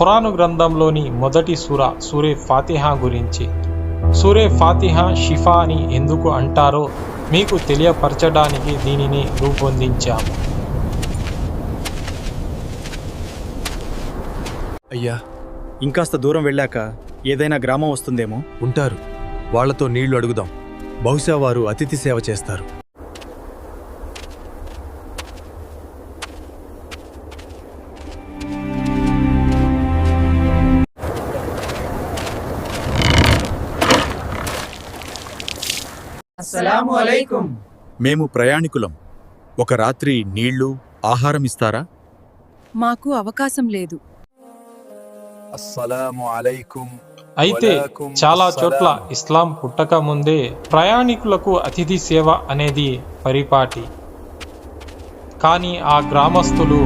ఖురాను గ్రంథంలోని మొదటి సూర సూరే ఫాతిహా గురించి. సూరే ఫాతిహా షిఫా అని ఎందుకు అంటారో మీకు తెలియపరచడానికి దీనిని రూపొందించాము. అయ్యా ఇంకాస్త దూరం వెళ్ళాక ఏదైనా గ్రామం వస్తుందేమో? ఉంటారు. వాళ్ళతో నీళ్ళు అడుగుదాం. బహుశా వారు అతిథి సేవ చేస్తారు. మేము ప్రయాణికులం. ఒక రాత్రి నీళ్ళు ఆహారం ఇస్తారా? మాకు అవకాశం లేదు. అయితే చాలా చోట్ల ఇస్లాం పుట్టక ముందే ప్రయాణికులకు అతిథి సేవ అనేది పరిపాటి. కానీ ఆ గ్రామస్తులు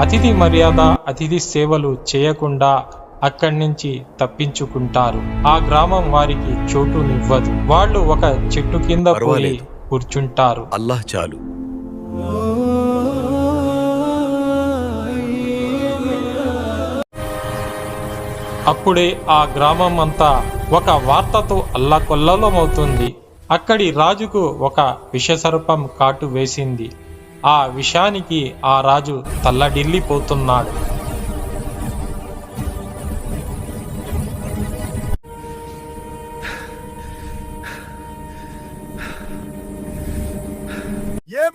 అతిథి మర్యాద అతిథి సేవలు చేయకుండా అక్కడి నుంచి తప్పించుకుంటారు. ఆ గ్రామం వారికి చోటునివ్వదు వాళ్ళు ఒక చెట్టు కింద పోయి పర్వాలేదు. కూర్చుంటారు. అల్లాహ్ చాలు. అప్పుడే ఆ గ్రామం అంతా ఒక వార్తతో అల్లకొల్లలమవుతుంది. అక్కడి రాజుకు ఒక విషసర్పం కాటు వేసింది. ఆ విషానికి ఆ రాజు తల్లడిల్లిపోతున్నాడు.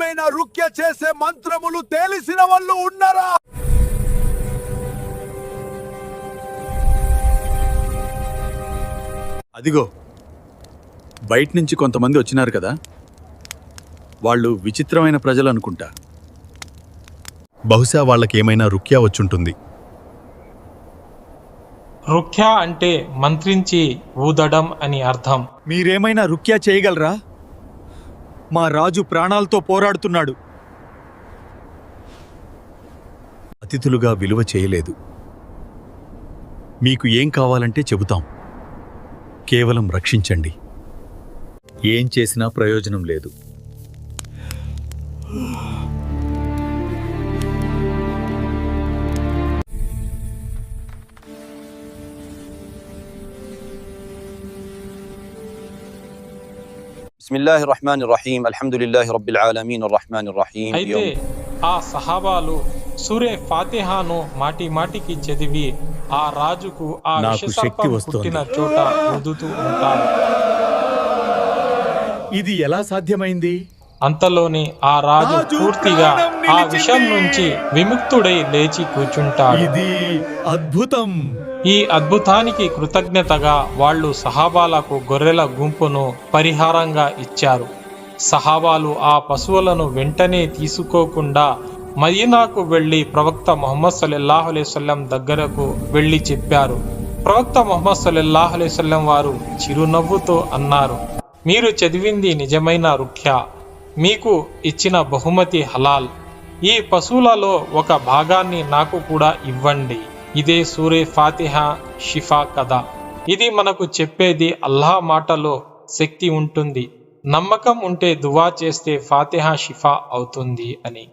ఏమైనా రుక్య చేసే మంత్రములు తెలిసిన వాళ్ళు ఉన్నారా? అదిగో బయట నుంచి కొంతమంది వచ్చినారు కదా? వాళ్ళు విచిత్రమైన ప్రజలు అనుకుంటా. బహుశా వాళ్ళకేమైనా రుక్యా వచ్చుంటుంది. రుఖ్య అంటే మంత్రించి ఊదడం అని అర్థం. మీరేమైనా రుక్యా చేయగలరా? మా రాజు ప్రాణాలతో పోరాడుతున్నాడు. అతిథులుగా విలువ చేయలేదు. మీకు ఏం కావాలంటే చెబుతాం. కేవలం రక్షించండి. ఏం చేసినా ప్రయోజనం లేదు. బిస్మిల్లాహి రహమాన్ రహీం అల్హమ్దుల్లాహి రబ్బిల్ ఆలమీన్ రహమాన్ రహీం అయితే ఆ సహాబాలు సూర్య ఫాతిహాను మాటి మాటికి చదివి ఆ రాజుకు ఆ నాకు శక్తి విషసర్పం చోట రుదుతూ ఉంటారు. ఇది ఎలా సాధ్యమైంది? అంతలోని ఆ రాజు పూర్తిగా ఆ విషం నుంచి విముక్తుడై లేచి కూర్చుంటాడు. ఇది అద్భుతం. ఈ అద్భుతానికి కృతజ్ఞతగా వాళ్ళు సహాబాలకు గొర్రెల గుంపును పరిహారంగా ఇచ్చారు. సహాబాలు ఆ పశువులను వెంటనే తీసుకోకుండా మదీనాకు వెళ్ళి ప్రవక్త మొహమ్మద్ సల్లల్లాహు అలైహి దగ్గరకు వెళ్ళి చెప్పారు. ప్రవక్త మొహమ్మద్ సల్లల్లాహు వారు చిరునవ్వుతో అన్నారు మీరు చదివింది నిజమైన రుఖ్య. మీకు ఇచ్చిన బహుమతి హలాల్. ఈ పశువులలో ఒక భాగాన్ని నాకు కూడా ఇవ్వండి. ఇదే సూరే ఫాతిహా షిఫా కథ. ఇది మనకు చెప్పేది అల్లాహ్ మాటలో శక్తి ఉంటుంది. నమ్మకం ఉంటే దువా చేస్తే ఫాతిహా షిఫా అవుతుంది అని.